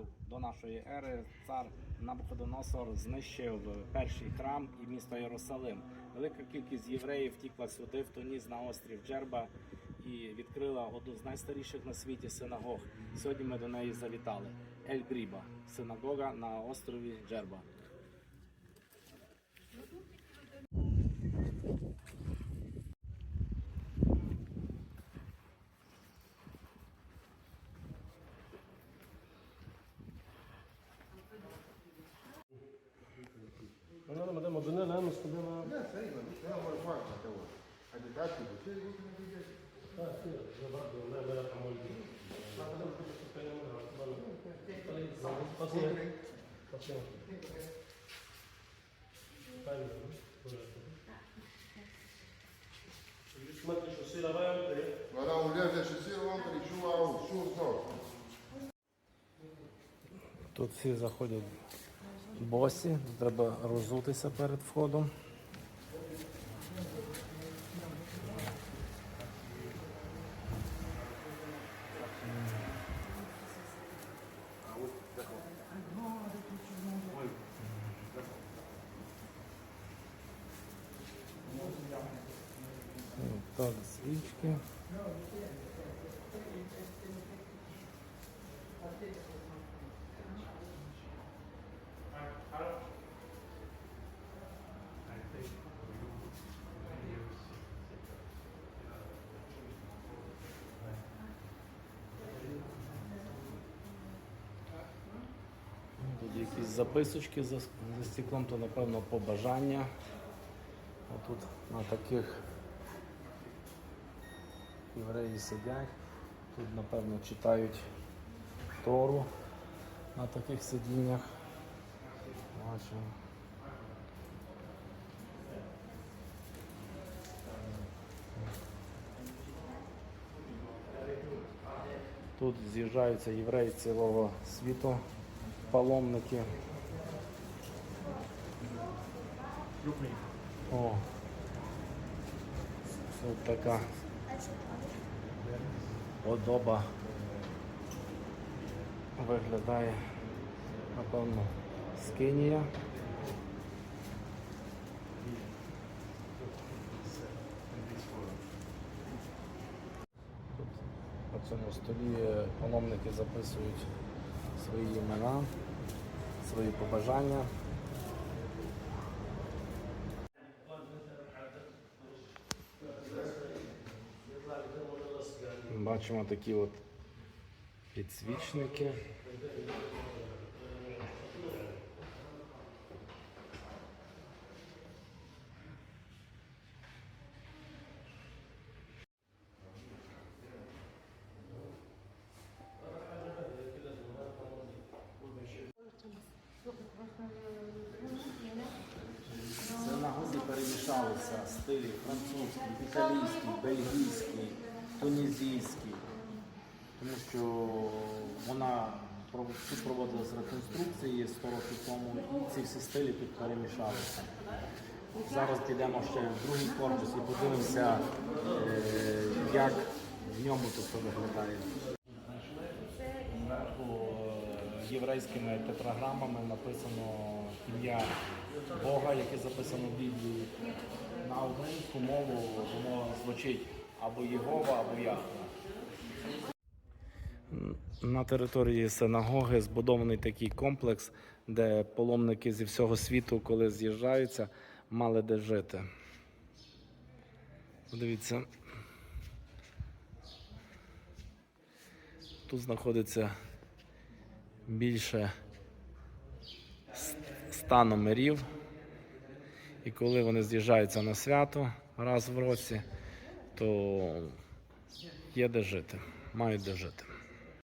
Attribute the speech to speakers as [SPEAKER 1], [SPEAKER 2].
[SPEAKER 1] років до нашої ери цар Набуходоносор знищив перший храм і місто Єрусалим. Велика кількість євреїв втікла сюди, в Туніс на острів Джерба і відкрила одну з найстаріших на світі синагог. Сьогодні ми до неї завітали. Ель Гріба, синагога на острові Джерба.
[SPEAKER 2] No, no, madame, on donnait là, mais
[SPEAKER 3] c'était bien là. Yeah, same. They don't want to work like that one. I just got you, but shit, what can I do this?
[SPEAKER 2] Ah, sì, la vado, non è vera come lì. Ma non è che speriamo che la vado. Passiamo. Passiamo. Fai Смотри,
[SPEAKER 3] шоссе давай внутрь. Она улезет шоссе внутрь, чувак, чувак.
[SPEAKER 1] Тут все заходят босі, треба розутися перед входом. Свічки. Тут якісь записочки за, стеклом, то напевно побажання. А тут на таких євреї сидять. Тут, напевно, читають Тору на таких сидіннях. Бачимо. Тут з'їжджаються євреї цілого світу, паломники. О, тут така подоба виглядає, напевно, скинія. На цьому столі паломники записують свої імена, свої побажання. Бачимо такі от підсвічники. Перемішалися стилі французький, італійський, бельгійський, тунізійський, тому що вона тут проводилась реконструкції 100 років тому, і ці всі стилі тут перемішалися. Зараз підемо ще в другий корпус і подивимося, е, як в ньому тут виглядає. Єврейськими тетраграмами написано ім'я Бога, яке записано в Біблії. На українську мову воно звучить або Єгова, або Яхва. На території синагоги збудований такий комплекс, де паломники зі всього світу, коли з'їжджаються, мали де жити. Подивіться. Тут знаходиться більше с- ста номерів. І коли вони з'їжджаються на свято раз в році, то є де жити, мають де жити.